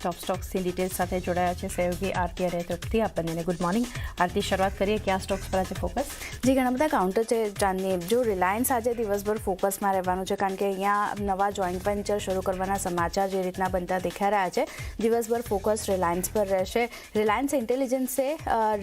ટોપ સ્ટોક્સની details સાથે જોડાયા છે સહયોગી આરતી અને તરફથી આપ ગુડ મોર્નિંગ આરતી, શરૂઆત કરીએ કયા સ્ટોક્સ પર આજે ફોકસ જી, ઘણા બધા કાઉન્ટર છે ચાંદની જો રિલાયન્સ આજે દિવસભર ફોકસમાં રહેવાનું છે, કારણ કે અહીંયા નવા જોઈન્ટ વેન્ચર શરૂ કરવાના સમાચાર જે રીતના બનતા દેખાઈ રહ્યા છે, દિવસભર ફોકસ રિલાયન્સ પર રહેશે. રિલાયન્સ ઇન્ટેલિજન્સે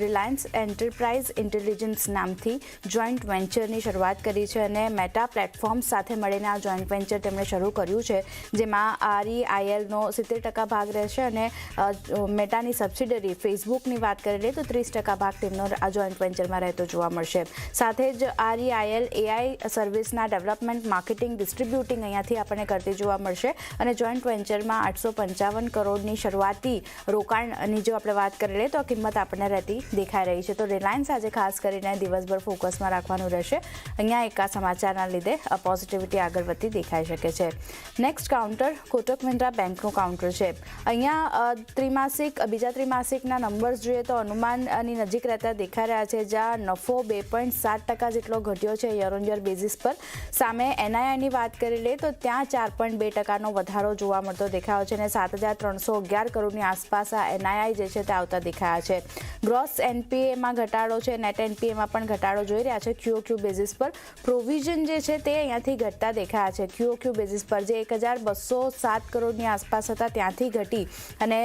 રિલાયન્સ એન્ટરપ્રાઇઝ ઇન્ટેલિજન્સ નામથી જોઈન્ટ વેન્ચરની શરૂઆત કરી છે અને મેટા પ્લેટફોર્મ સાથે મળીને આ જોઈન્ટ વેન્ચર તેમણે શરૂ કર્યું છે, જેમાં આરઈઆઈએલનો સિત્તેર ટકા ભાગ રહેશે. અને અ, મેટાની સબસિડરી ફેસબુકની વાત કરી લઈએ તો ત્રીસ ટકા ભાગ તેમનો આ જોઈન્ટ વેન્ચરમાં રહેતો જોવા મળશે. સાથે જ આરઈઆઈએલ એઆઈ સર્વિસના ડેવલપમેન્ટ માર્કેટિંગ ડિસ્ટ્રીબ્યુટિંગ અહીંયાથી આપણને કરતી જોવા મળશે અને જોઈન્ટ વેન્ચરમાં આઠસો પંચાવન કરોડની શરૂઆતી રોકાણની જો આપણે વાત કરી લઈએ તો કિંમત આપણને રહેતી દેખાઈ રહી છે. તો રિલાયન્સ આજે ખાસ કરીને દિવસભર ફોકસમાં રાખવાનું રહેશે. અહીંયા એક સમાચારના લીધે પોઝિટિવિટી આગળ વધતી દેખાઈ શકે છે. નેક્સ્ટ કાઉન્ટર કોટક મહિન્દ્રા બેંકનું કાઉન્ટર છે. અહીંયા ત્રિમાસિક બીજા ત્રિમાસિકના નંબર્સ જોઈએ તો અનુમાનની નજીક રહેતા દેખાઈ રહ્યા છે, જ્યાં નફો બે પોઈન્ટ સાત ટકા જેટલો ઘટ્યો છે યર ઓન યર બેઝિસ પર. સામે એનઆઈઆઈની વાત કરી લઈએ તો ત્યાં ચાર પોઈન્ટ બે ટકાનો વધારો જોવા મળતો દેખાયો છે અને સાત હજાર ત્રણસો અગિયાર કરોડની આસપાસ આ એનઆઈઆઈ જે છે તે આવતા દેખાયા છે. ગ્રોસ એનપીએમાં ઘટાડો છે નેટ એનપીએમાં પણ ઘટાડો જોઈ રહ્યા છે ક્યુઓ ક્યુ બેઝિસ પર. પ્રોવિઝન જે છે તે અહીંયાથી ઘટતા દેખાયા છે ક્યુઓ ક્યુ બેઝિસ પર. જે એક હજાર બસો સાત કરોડની આસપાસ હતા, ત્યાંથી ઘટી અને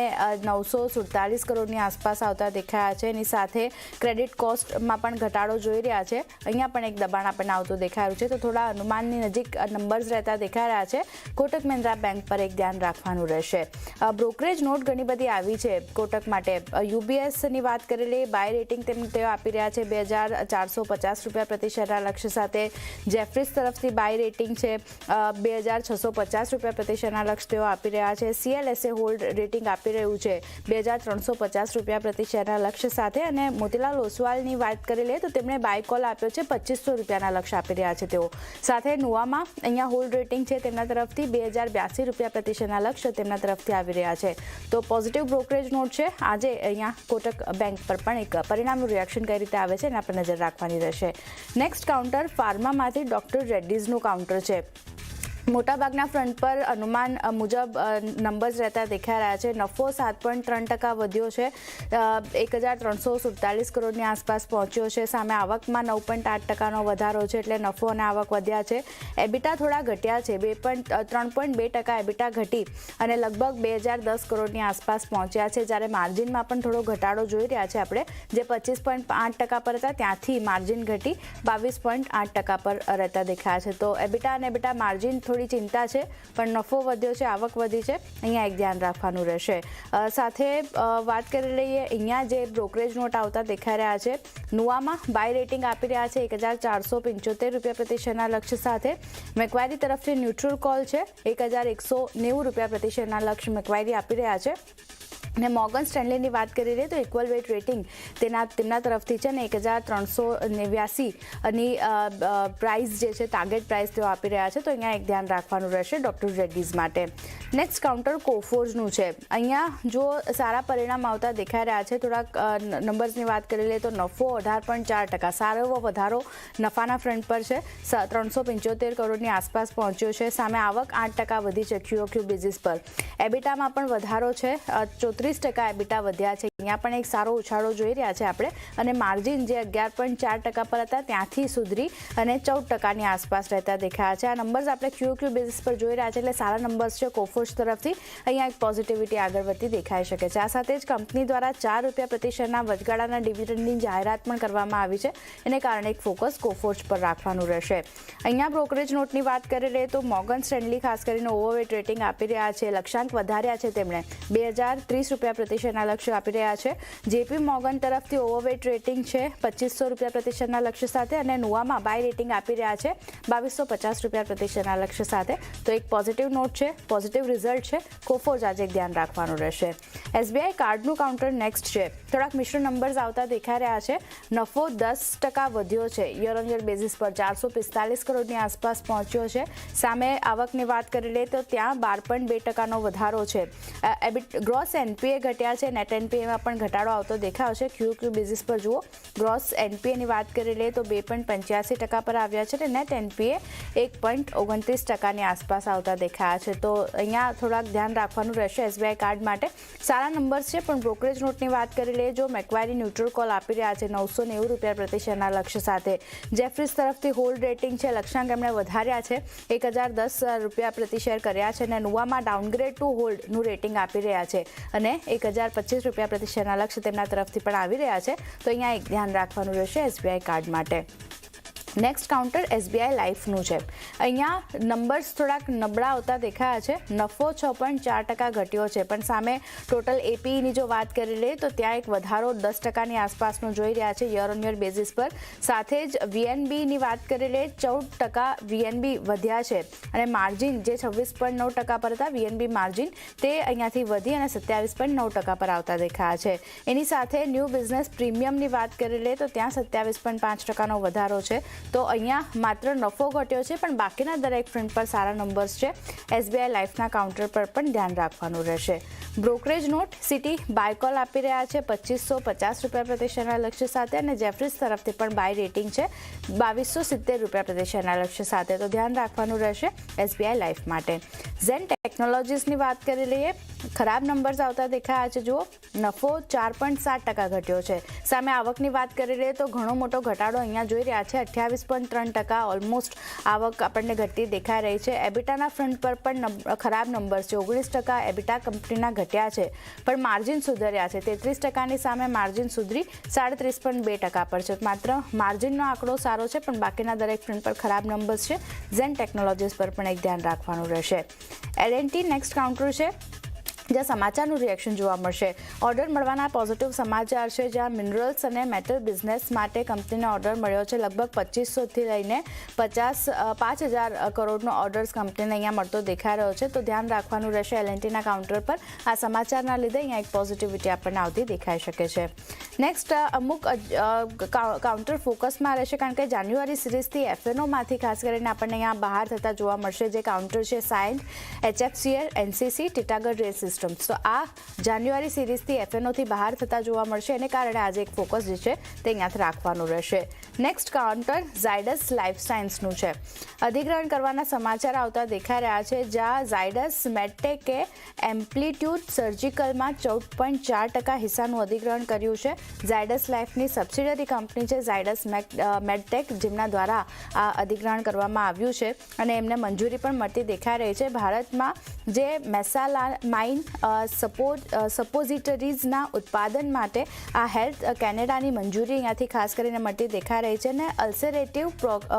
નવસો સુડતાલીસ કરોડની આસપાસ આવતા દેખાયા છે. એની સાથે ક્રેડિટ કોસ્ટમાં પણ ઘટાડો જોઈ રહ્યા છે. અહીંયા પણ એક દબાણ આપણને આવતું દેખાયું છે. તો થોડા અનુમાનની નજીક નંબર્સ રહેતા દેખાઈ રહ્યા છે. કોટક મહિન્દ્રા બેંક પર એક ધ્યાન રાખવાનું રહેશે. બ્રોકરેજ નોટ ઘણી બધી આવી છે કોટક માટે. યુબીએસની વાત કરી લઈએ બાય રેટિંગ તેમ તેઓ આપી રહ્યા છે. બે હજાર ચારસો પચાસ રૂપિયા પ્રતિ શેરના લક્ષ્ય સાથે જેફ્રીસ તરફથી બાય રેટિંગ છે. બે હજાર છસો પચાસ રૂપિયા પ્રતિ શેરના લક્ષ્ય તેઓ આપી રહ્યા છે. સીએલએસએ હોલ્ડ રેટિંગ આપી રહ્યું છે. બે હજાર ત્રણસો પચાસ રૂપિયા પ્રતિ શેરના લક્ષ્ય સાથે અને મોતીલાલ ઓસવાલની વાત કરી લઈએ તો તેમણે બાય કોલ આપ્યો છે, પચીસો રૂપિયાના લક્ષ્ય આપી રહ્યા છે તેઓ. સાથે નુવામાં અહીંયા હોલ્ડ રેટિંગ છે તેમના તરફથી બે હજાર બ્યાસી રૂપિયા પ્રતિ શેરના લક્ષ્ય તેમના તરફથી આવી રહ્યા છે. તો પોઝિટિવ બ્રોકરેજ નોટ છે. આજે અહીંયા કોટક બેંક પર પણ એક પરિણામનું રિએક્શન કઈ રીતે આવે છે એના પર નજર રાખવાની રહેશે. નેક્સ્ટ કાઉન્ટર ફાર્મામાંથી ડોક્ટર રેડ્ડીઝનું કાઉન્ટર છે. મોટાભાગના ફ્રન્ટ પર અનુમાન મુજબ નંબર્સ રહેતા દેખાઈ રહ્યા છે. નફો સાત પોઈન્ટ ત્રણ ટકા વધ્યો છે. એક હજાર ત્રણસો સુડતાલીસ કરોડની આસપાસ પહોંચ્યો છે. સામે આવકમાં નવ પોઈન્ટ આઠ ટકાનો વધારો છે એટલે નફો અને આવક વધ્યા છે. એબિટા થોડા ઘટ્યા છે. બે પોઈન્ટ ત્રણ પોઈન્ટ બે ટકા એબિટા ઘટી અને લગભગ બે હજાર દસ કરોડની આસપાસ પહોંચ્યા છે. જ્યારે માર્જિનમાં પણ થોડો ઘટાડો જોઈ રહ્યા છે આપણે. જે પચીસ પોઈન્ટ આઠ ટકા પર હતા, ત્યાંથી માર્જિન ઘટી બાવીસ પોઈન્ટ આઠ ટકા પર રહેતા દેખાયા છે. તો એબિટા અને એબિટા માર્જિન થોડી ચિંતા છે, પણ નફો વધ્યો છે, આવક વધી છે, અહીંયા એક ધ્યાન રાખવાનું રહેશે. સાથે વાત કરી લઈએ, અહીંયા જે બ્રોકરેજ નોટ આવતા દેખાઈ રહ્યા છે નુવામાં બાય રેટિંગ આપી રહ્યા છે, એક હજાર ચારસો પંચોતેર રૂપિયા પ્રતિ શેરના લક્ષ્ય સાથે. મેકવાયરી તરફથી ન્યુટ્રલ કોલ છે, એક હજાર એકસો નેવું રૂપિયા પ્રતિ શેરના લક્ષ્ય મેકવાયરી આપી રહ્યા છે. અને મોર્ગન સ્ટેનલીની વાત કરી લઈએ તો ઇક્વલ વેટ રેટિંગ તેના તેમના તરફથી છે ને એક હજાર ત્રણસો નેવ્યાસી અને પ્રાઇસ જે છે ટાર્ગેટ પ્રાઇસ તેઓ આપી રહ્યા છે. તો અહીંયા એક ધ્યાન રાખવાનું રહેશે ડૉક્ટર રેડ્ડીઝ માટે. નેક્સ્ટ કાઉન્ટર કોફોર્જનું છે. અહીંયા જો સારા પરિણામ આવતા દેખાઈ રહ્યા છે, થોડાક નંબર્સની વાત કરી લઈએ તો નફો અઢાર પોઈન્ટ ચાર ટકા, સારો એવો વધારો નફાના ફ્રન્ટ પર છે. ત્રણસો પંચોતેર કરોડની આસપાસ પહોંચ્યો છે. સામે આવક આઠ ટકા વધી છે ક્યુઓ ક્યુ બેઝિસ પર. એબિટામાં પણ વધારો છે. ચોત્રીસ ટકા એબિટા વધ્યા છે. અહીંયા પણ એક સારો ઉછાળો જોઈ રહ્યા છે આપણે. અને માર્જિન જે અગિયાર પોઈન્ટ ચાર ટકા પર હતા, ત્યાંથી સુધરી અને ચૌદ ટકાની આસપાસ રહેતા દેખાયા છે. આ નંબર્સ આપણે ક્યુ ક્યુ બેઝિસ પર જોઈ રહ્યા છે એટલે સારા નંબર્સ છે કોફોર્સ તરફથી. અહીંયા એક પોઝિટિવિટી આગળ વધતી દેખાઈ શકે છે. આ સાથે જ કંપની દ્વારા ચાર રૂપિયા પ્રતિ શેરના વચગાળાના ડિવિડન્ડની જાહેરાત પણ કરવામાં આવી છે. એને કારણે એક ફોકસ કોફોર્સ પર રાખવાનું રહેશે. અહીંયા બ્રોકરેજ નોટની વાત કરી લઈએ તો મોર્ગન સ્ટેન્ડલી ખાસ કરીને ઓવરવેટ રેટિંગ આપી રહ્યા છે. લક્ષ્યાંક વધાર્યા છે તેમણે. બે હજાર ત્રીસ રૂપિયા પ્રતિ શેરના લક્ષ્ય આપી રહ્યા છે. જેપી મોગન તરફથી ઓવરવેટ રેટિંગ છે પચીસો રૂપિયા પ્રતિશતના લક્ષ્ય સાથે અને નુવામાં બાય રેટિંગ આપી રહ્યા છે બાવીસો પચાસ રૂપિયા પ્રતિશતના લક્ષ્ય સાથે. તો એક પોઝિટિવ નોટ છે પોઝિટિવ રિઝલ્ટ છે. કોફોર્સ આજે ધ્યાન રાખવાનું રહેશે. એસબીઆઈ કાર્ડનું કાઉન્ટર નેક્સ્ટ છે. થોડાક મિશ્ર નંબર્સ આવતા દેખાઈ રહ્યા છે. નફો દસ ટકા વધ્યો છે. યર ઓન યર બેઝિસ પર ચારસો પિસ્તાલીસ કરોડની આસપાસ પહોંચ્યો છે. સામે આવકની વાત કરી લે તો ત્યાં બાર પોઈન્ટ બે ટકાનો વધારો છે. ગ્રોસ એનપીએ ઘટ્યા છે. નેટ એનપીએમાં પણ ઘટાડો આવતો દેખાયો છે. ક્યુ ક્યુ બેઝિસ પર જુઓ. ગ્રોસ એનપીએની વાત કરી લઈએ તો બે પોઈન્ટ પંચ્યાસી ટકા પર આવ્યા છે અને નેટ એનપીએ એક પોઈન્ટ ઓગણત્રીસ ટકાની આસપાસ આવતા દેખાયા છે. તો અહીંયા થોડાક ધ્યાન રાખવાનું રહેશે એસબીઆઈ કાર્ડ માટે. સારા નંબર્સ છે, પણ બ્રોકરેજ નોટની વાત કરી લઈએ જો મેકવારી ન્યુટ્રલ કોલ આપી રહ્યા છે નવસો નેવું રૂપિયા પ્રતિ શેરના લક્ષ્ય સાથે. જેફરીઝ તરફથી હોલ્ડ રેટિંગ છે લક્ષ્યાંક એમણે વધાર્યા છે. એક હજાર દસ રૂપિયા પ્રતિ શેર કર્યા છે અને નુવામાં ડાઉનગ્રેડ ટુ હોલ્ડનું રેટિંગ આપી રહ્યા છે અને એક હજાર પચીસ રૂપિયા પ્રતિ શેરના લક્ષ્ય તેમના તરફથી પણ આવી રહ્યા છે, તો અહીંયા એક ધ્યાન રાખવાનું રહેશે એસબીઆઈ કાર્ડ માટે. નેક્સ્ટ કાઉન્ટર એસબીઆઈ લાઈફનું છે. અહીંયા નંબર્સ થોડાક નબળા આવતા દેખાયા છે. નફો છ પોઈન્ટ ચાર ટકા ઘટ્યો છે. પણ સામે ટોટલ એપીની જો વાત કરી લઈએ તો ત્યાં એક વધારો દસ ટકાની આસપાસનો જોઈ રહ્યા છે યર ઓન યર બેઝિસ પર. સાથે જ વીએનબીની વાત કરી લઈએ, ચૌદ ટકા વીએનબી વધ્યા છે. અને માર્જિન જે છવ્વીસ પોઈન્ટ નવ ટકા પર હતા વીએનબી માર્જિન તે અહીંયાથી વધી અને સત્યાવીસ પોઈન્ટ નવ ટકા પર આવતા દેખાયા છે. એની સાથે ન્યૂ બિઝનેસ પ્રીમિયમની વાત કરી લઈએ તો ત્યાં સત્યાવીસ પોઈન્ટ પાંચ ટકાનો વધારો છે. તો અહીંયા માત્ર નફો ઘટ્યો છે, પણ બાકીના દરેક ફ્રન્ટ પર સારા નંબર્સ છે. એસબીઆઈ લાઈફના કાઉન્ટર પર પણ ધ્યાન રાખવાનું રહેશે. Brokerage note Citi buy call આપી રહ્યા છે, પચીસો પચાસ રૂપિયા પ્રતિ શેરના લક્ષ્ય સાથે અને જેફરીઝ તરફથી પણ બાય રેટિંગ છે, બાવીસો સિત્તેર રૂપિયા પ્રતિ શેરના લક્ષ્ય સાથે. તો ધ્યાન રાખવાનું રહેશે એસબીઆઈ લાઈફ માટે. ઝેન ટેકનોલોજીસની વાત કરી લઈએ ખરાબ નંબર્સ આવતા દેખાયા છે. જુઓ, નફો ચાર પોઈન્ટ સાત ટકા ઘટ્યો છે. સામે આવકની વાત કરી રહીએ તો ઘણો મોટો ઘટાડો અહીંયા જોઈ રહ્યા છે. અઠ્યાવીસ પોઈન્ટ ત્રણ ટકા ઓલમોસ્ટ આવક આપણને ઘટતી દેખાઈ રહી છે. એબિટાના ફ્રન્ટ પર પણ ખરાબ નંબર્સ છે. ઓગણીસ ટકા એબિટા કંપનીના ઘટ્યા છે. પણ માર્જિન સુધર્યા છે. તેત્રીસ ટકાની સામે માર્જિન સુધરી સાડત્રીસ પોઈન્ટ બે ટકા પર છે. માત્ર માર્જિનનો આંકડો સારો છે, પણ બાકીના દરેક ફ્રન્ટ પર ખરાબ નંબર્સ છે. ઝેન ટેકનોલોજીસ પર પણ એક ધ્યાન રાખવાનું રહેશે. એલએનટી નેક્સ્ટ કાઉન્ટર છે. જ્યાં સમાચારનું રિએક્શન જોવા મળશે. ઓર્ડર મળવાના પોઝિટિવ સમાચાર છે, જ્યાં મિનરલ્સ અને મેટલ બિઝનેસ માટે કંપનીને ઓર્ડર મળ્યો છે. લગભગ પચીસોથી લઈને પચાસ પાંચ હજાર કરોડનો ઓર્ડર્સ કંપનીને અહીંયા મળતો દેખાઈ રહ્યો છે. તો ધ્યાન રાખવાનું રહેશે એલએનટીના કાઉન્ટર પર. આ સમાચારના લીધે અહીંયા એક પોઝિટિવિટી આપણને આવતી દેખાઈ શકે છે. નેક્સ્ટ અમુક કાઉન્ટર ફોકસમાં રહેશે, કારણ કે જાન્યુઆરી સિરીઝથી એફએનઓમાંથી ખાસ કરીને આપણને અહીંયા બહાર થતા જોવા મળશે. જે કાઉન્ટર છે science HFCL NCC Titagarh rail systems તો આ જાન્યુઆરી સિરીઝથી એફએનઓથી બહાર થતા જોવા મળશે, એને કારણે આજે એક ફોકસ જે છે તે અહીંયાથી રાખવાનું રહેશે. નેક્સ્ટ કાઉન્ટર ઝાયડસ લાઈફ સાયન્સનું છે. અધિગ્રહણ કરવાના સમાચાર આવતા દેખાઈ રહ્યા છે, જ્યાં ઝાયડસ મેટેકે એમ્પ્લિટ્યુડ સર્જિકલમાં ચૌદ પોઈન્ટ ચાર ટકા હિસ્સાનું અધિગ્રહણ કર્યું છે. ઝાયડસ લાઈફની સબસિડરી કંપની છે ઝાયડસ મેડટેક જેમના દ્વારા આ અધિગ્રહણ કરવામાં આવ્યું છે. અને એમને મંજૂરી પણ મળતી દેખાઈ રહી છે. ભારતમાં જે મેસાલા માઇન સપોર્ટ સપોઝિટરીઝના ઉત્પાદન માટે આ હેલ્થ કેનેડાની મંજૂરી અહીંયાથી ખાસ કરીને મળતી દેખાઈ રહી છે અને અલ્સરેટિવ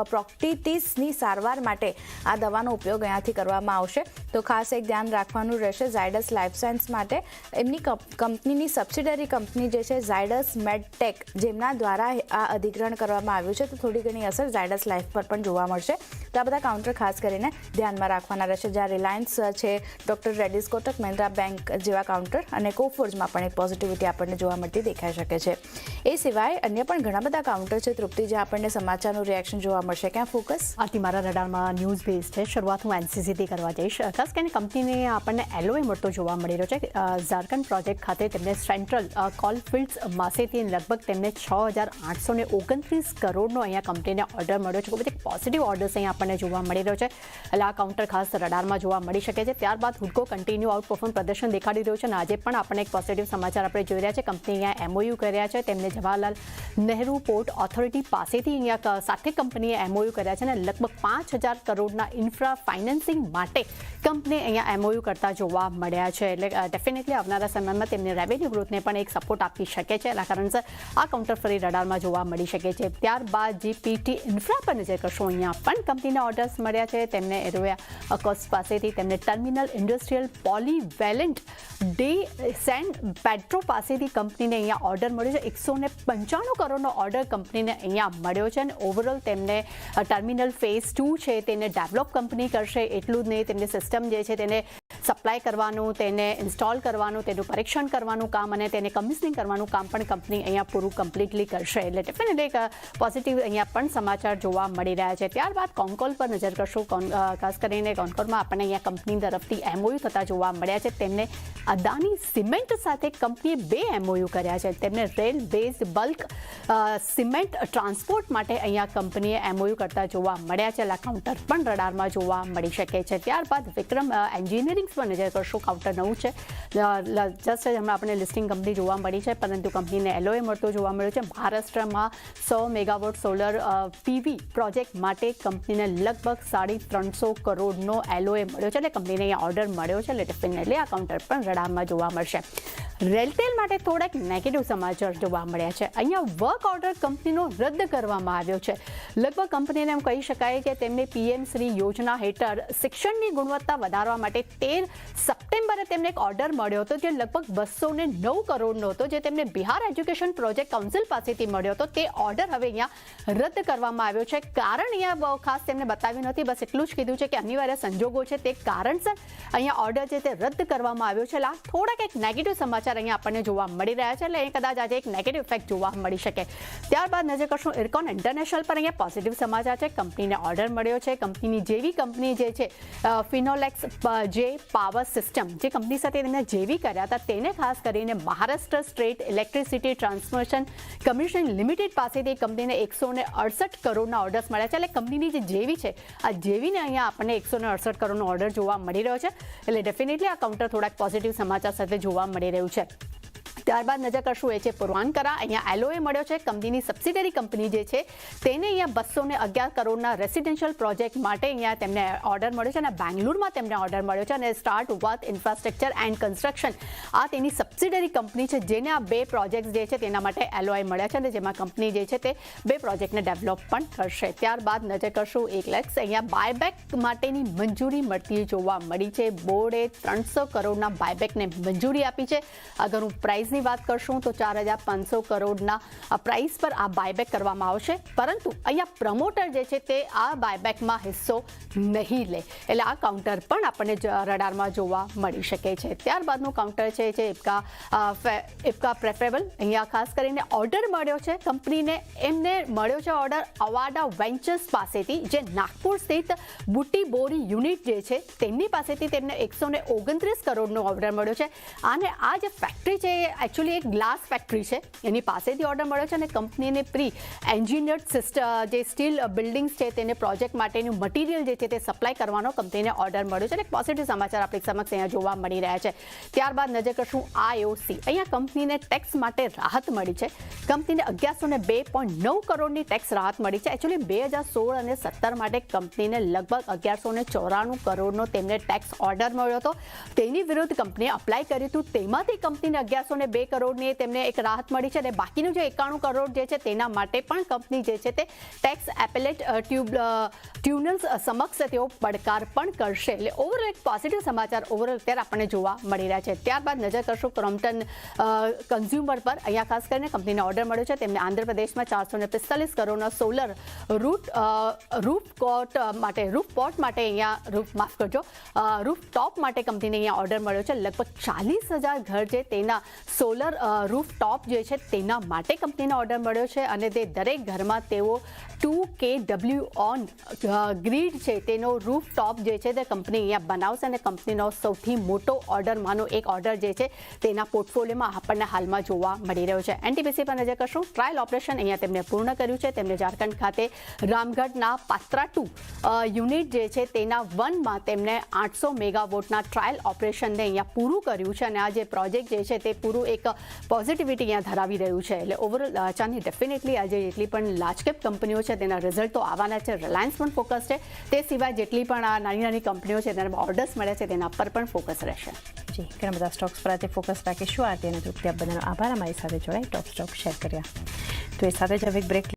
પ્રોક્ટિટિસની સારવાર માટે આ દવાનો ઉપયોગ અહીંયાથી કરવામાં આવશે. તો ખાસ એક ધ્યાન રાખવાનું રહેશે ઝાયડસ લાઈફ સાયન્સ માટે. એમની કંપ- કંપનીની સબસિડરી કંપની જે છે ઝાયડસ મેડટેક, જેમના દ્વારા આ અધિગ્રહણ કરવામાં આવ્યું છે, તો થોડી ઘણી અસર ઝાયડસ લાઈફ પર પણ જોવા મળશે. તો આ બધા કાઉન્ટર ખાસ કરીને ધ્યાનમાં રાખવાના રહેશે. જ્યાં રિલાયન્સ છે, doctor Reddy's Kotak Mahindra bank જેવા કાઉન્ટર અને કોફોર્જમાં પણ એક પોઝિટિવિટી આપણને જોવા મળતી દેખાઈ શકે છે. એ સિવાય અન્ય પણ ઘણા બધા કાઉન્ટર છે તૃપ્તિ જે આપણને સમાચારનું રિએક્શન જોવા મળશે. ક્યાં ફોકસ આથી મારા રડારમાં ન્યૂઝ બેઝ છે. શરૂઆત હું એનસીસીથી કરવા જઈશ. ખાસ કરીને કંપનીને આપણને એલઓએ મળતો જોવા મળી રહ્યો છે ઝારખંડ પ્રોજેક્ટ ખાતે તેમને સેન્ટ્રલ કોલ ફિલ્ડ્સ માસેથી લગભગ તેમને છ હજાર આઠસો ને ઓગણત્રીસ કરોડનો અહીંયા કંપનીને ઓર્ડર મળ્યો છે. ખૂબ જ પોઝિટિવ ઓર્ડર્સ અહીંયા આપણને જોવા મળી રહ્યો છે. એટલે આ કાઉન્ટર ખાસ રડારમાં જોવા મળી શકે છે. ત્યારબાદ હુડકો કન્ટિન્યુ આઉટ પરફોર્મ પ્રદર્શન દેખાડી રહ્યો છે અને આજે પણ આપણને એક પોઝિટિવ સમાચાર આપણે જોઈ રહ્યા છે. કંપની અહીંયા એમઓયુ કર્યા છે. તેમને જવાહરલાલ નહેરુ પોર્ટ ઓથોરિટી પાસેથી અહીંયા સાથે કંપનીએ એમઓયુ કર્યા છે અને લગભગ પાંચ હજાર કરોડના ઇન્ફ્રા ફાઇનાન્સિંગ માટે કંપની અહીંયા એમઓયુ કરતા જોવા મળ્યા છે. એટલે ડેફિનેટલી આવનારા સમયમાં તેમની રેવન્યુ ગ્રોથને પણ એક સપોર્ટ આપી શકે છે. એના કારણસર આ કાઉન્ટર ફરી રડારમાં જોવા મળી શકે છે. ત્યારબાદ જે પીટી ઇન્ફ્રા પર નજર કરશો. અહીંયા પણ કંપનીના ઓર્ડર્સ મળ્યા છે. તેમને એરોયા અકોસ પાસેથી તેમને terminal industrial polyvalent day send Petro પાસેથી કંપનીને અહીંયા ઓર્ડર મળ્યો છે. એકસો ને પંચાણું કરોડનો ઓર્ડર કંપનીને અહીંયા મળ્યો છે અને ઓવરઓલ તેમને ટર્મિનલ ફેઝ ટુ છે, તેને ડેવલપ કંપની કરશે, એટલું જ નહીં, તેમની સિસ્ટમ જે છે, તેને સપ્લાય કરવાનું, તેને ઇન્સ્ટોલ કરવાનું, તેનું પરીક્ષણ કરવાનું કામ અને તેને કમિશનિંગ કરવાનું કામ પણ કંપની અહીંયા પૂરું કમ્પ્લીટલી કરશે. એટલે ડેફિનેટલી એક પોઝિટિવ અહીંયા પણ સમાચાર જોવા મળી રહ્યા છે. ત્યારબાદ કોન્કોલ પર નજર કરશું ખાસ કરીને કોન્કોલમાં આપણને અહીંયા કંપની તરફથી એમઓયુ થતા જોવા મળ્યા છે. તેમને અદાની સિમેન્ટ સાથે કંપનીએ બે એમઓયુ કર્યા છે. તેમને rail base bulk cement transport માટે અહીંયા કંપનીએ એમઓયુ કરતા જોવા મળ્યા છે. એટલે કાઉન્ટર પણ રડારમાં જોવા મળી શકે છે. ત્યારબાદ વિક્રમ એન્જિનિયરિંગ પર નજર કરશું કાઉન્ટર નવું છે. જસ્ટ હમણાં આપણે લિસ્ટિંગ કંપની જોવા મળી છે, પરંતુ કંપનીને એલોએ મળતો જોવા મળ્યો છે. મહારાષ્ટ્રમાં સો મેગાવોટ સોલર પીવી પ્રોજેક્ટ માટે કંપનીને લગભગ સાડી ત્રણસો કરોડનો એલોએ મળ્યો છે. એટલે કંપનીને અહીંયા ઓર્ડર મળ્યો છે. એટલે ડેફિનેટલી આ કાઉન્ટર પણ રડામમાં જોવા મળશે. રેલટેલ માટે થોડાક નેગેટિવ સમાચાર જોવા મળ્યા છે. અહીંયા વર્ક ઓર્ડર કંપનીનો રદ કરવામાં આવ્યો છે. લગભગ કંપનીને એમ કહી શકાય કે તેમને પીએમ શ્રી યોજના હેઠળ શિક્ષણની ગુણવત્તા વધારવા માટે તેર સપ્ટેમ્બરે તેમને એક ઓર્ડર મળ્યો હતો જે લગભગ બસો ને નવ કરોડનો હતો, જે તેમને બિહાર એજ્યુકેશન પ્રોજેક્ટ કાઉન્સિલ પાસેથી મળ્યો હતો. તે ઓર્ડર હવે અહીંયા રદ કરવામાં આવ્યો છે. કારણ અહીંયા ખાસ તેમને બતાવ્યું નથી, બસ એટલું જ કીધું છે કે અનિવાર્ય સંજોગો છે. તે કારણસર અહીંયા ઓર્ડર છે તે રદ કરવામાં આવ્યો છે. એટલે આ થોડાક એક નેગેટિવ સમાચાર અહીંયા આપણને જોવા મળી રહ્યા છે. એટલે કદાચ આજે એક નેગેટિવ ઇફેક્ટ જોવા મળી શકે. ત્યારબાદ નજર કરશું ઇરકોન ઇન્ટરનેશનલ પર. અહીંયા પોઝિટિવ સમાચાર છે. કંપનીને ઓર્ડર મળ્યો છે. કંપનીની જેવી કંપની જે છે ફિનોલેક્સ જે પાવર સિસ્ટમ જે કંપની સાથે તેમને જેવી કર્યા હતા તેને ખાસ કરીને Maharashtra state electricity transmission commission limited પાસેથી કંપનીને એકસો ને અડસઠ કરોડના ઓર્ડર્સ મળ્યા છે. એટલે કંપનીની જે જેવી છે, આ જેવીને અહીંયા આપણને એકસો ને અડસઠ કરોડનો ઓર્ડર જોવા મળી રહ્યો છે. એટલે ડેફિનેટલી આ કાઉન્ટર થોડાક પોઝિટિવ સમાચાર સાથે જોવા મળી રહ્યું છે. ત્યારબાદ નજર કરશું એ છે પૂર્વાંકરા. અહીંયા એલઓએ મળ્યો છે, કંપનીની સબસિડરી કંપની જે છે, તેને અહીંયા બસો ને અગિયાર કરોડના રેસિડેન્શિયલ પ્રોજેક્ટ માટે અહીંયા તેમને ઓર્ડર મળ્યો છે અને બેંગ્લુરમાં તેમને ઓર્ડર મળ્યો છે અને start worth infrastructure and construction આ તેની સબસિડરી કંપની છે, જેને આ બે પ્રોજેક્ટ જે છે તેના માટે એલઓઆઈ મળ્યા છે અને જેમાં કંપની જે છે તે બે પ્રોજેક્ટને ડેવલપ પણ કરશે. ત્યારબાદ નજર કરશું એક લેક્સ અહીંયા બાયબેક માટેની મંજૂરી મળતી જોવા મળી છે. બોર્ડે ત્રણસો કરોડના બાયબેકને મંજૂરી આપી છે. અગર હું પ્રાઇઝની વાત કરશું તો ચાર હજાર પાંચસો કરોડના પ્રાઇસ પર આ બાયબેક કરવામાં આવશે. પરંતુ અહીંયા પ્રમોટર જે છે તે આ બાયબેકમાં હિસ્સો નહીં લે. એટલે આ કાઉન્ટર પણ આપણને રડારમાં જોવા મળી શકે છે. ત્યારબાદનું કાઉન્ટર છે જે ઇપકા ઇપકા પ્રેફરેબલ. અહીંયા ખાસ કરીને ઓર્ડર મળ્યો છે. કંપનીને એમને મળ્યો છે ઓર્ડર અવાડા વેન્ચર્સ પાસેથી, જે નાગપુર સ્થિત બુટી બોરી યુનિટ જે છે તેમની પાસેથી તેમને એકસો ને ઓગણત્રીસ કરોડનો ઓર્ડર મળ્યો છે. અને આ જે ફેક્ટરી છે એ એકચ્યુઅલી એક ગ્લાસ ફેક્ટરી છે. એની પાસેથી ઓર્ડર મળ્યો છે અને કંપનીને પ્રી એન્જિનિયર્ડ સિસ્ટમ જે સ્ટીલ બિલ્ડિંગ્સ છે તેને પ્રોજેક્ટ માટેનું મટીરિયલ જે છે તે સપ્લાય કરવાનો કંપનીને ઓર્ડર મળ્યો છે અને પોઝિટિવ સમાચાર આપણી સમક્ષ અહીંયા જોવા મળી રહ્યા છે. ત્યારબાદ નજર કરશું આઈઓસી અહીંયા કંપનીને ટેક્સ માટે રાહત મળી છે. કંપનીને અગિયારસો ને બે પોઈન્ટ નવ કરોડની ટેક્સ રાહત મળી છે. એકચ્યુઅલી બે હજાર સોળ અને સત્તર માટે કંપનીને લગભગ અગિયારસો ને ચોરાણું કરોડનો તેમને ટેક્સ ઓર્ડર મળ્યો હતો. તેની વિરુદ્ધ કંપનીએ અપ્લાય કર્યું હતું. તેમાંથી કંપનીને અગિયારસો ને બે કરોડની તેમને એક રાહત મળી છે અને બાકીનું જે એકાણું કરોડ જે છે તેના માટે પણ કંપની જે છે તે ટેક્સ એપેલેટ ટ્યુબ ટ્યુનલ્સ સમક્ષ તેઓ પડકાર પણ કરશે. એટલે ઓવરઓલ એક પોઝિટિવ સમાચાર ઓવરઓલ અત્યારે આપણને જોવા મળી રહ્યા છે. ત્યારબાદ નજર કરશું ક્રોમ્પટન કન્ઝ્યુમર પર. અહીંયા ખાસ કરીને કંપનીને ઓર્ડર મળ્યો છે. તેમને આંધ્રપ્રદેશમાં ચારસો ને પિસ્તાલીસ કરોડનો સોલર રૂટ રૂફ કોટ માટે રૂફ પોટ માટે અહીંયા રૂફ માફ કરજો રૂફ ટોપ માટે કંપનીને અહીંયા ઓર્ડર મળ્યો છે. લગભગ ચાલીસ હજાર ઘર જે તેના સોલર રૂફ ટોપ જે છે તેના માટે કંપનીનો ઓર્ડર મળ્યો છે અને તે દરેક ઘરમાં તેઓ ટુ કે ડબલ્યુ ઓન ગ્રીડ છે તેનો રૂફ ટોપ જે છે તે કંપની અહીંયા બનાવશે અને કંપનીનો સૌથી મોટો ઓર્ડરમાંનો એક ઓર્ડર જે છે તેના પોર્ટફોલિયોમાં આપણને હાલમાં જોવા મળી રહ્યો છે. એનટીપીસી પર નજર કરશું. ટ્રાયલ ઓપરેશન અહીંયા તેમણે પૂર્ણ કર્યું છે. તેમને ઝારખંડ ખાતે રામગઢના પાત્રા ટુ યુનિટ જે છે તેના વનમાં તેમને આઠસો મેગાવોટના ટ્રાયલ ઓપરેશનને અહીંયા પૂરું કર્યું છે અને આ જે પ્રોજેક્ટ જે છે તે પૂરું એક પોઝિટિવિટી અહીંયા ધરાવી રહ્યું છે. એટલે ઓવરઓલ ચાની ડેફિનેટલી આજે જેટલી પણ લાર્જ કેપ કંપનીઓ છે, તેના રિઝલ્ટ તો આવવાના છે. રિલાયન્સ પણ ફોકસ છે. તે સિવાય જેટલી પણ આ નાની નાની કંપનીઓ છે તેના ઓર્ડર્સ મળ્યા છે, તેના પર પણ ફોકસ રહેશે. જી, ઘણા બધા સ્ટોક્સ પર આજે ફોકસ રાખીશું. આરતી અને તૃપ્તિ આપ બધાનો આભાર. અમારી સાથે જોડાઈ. ટોપ સ્ટોક શેર કર્યા. તો એ સાથે જ હવે બ્રેક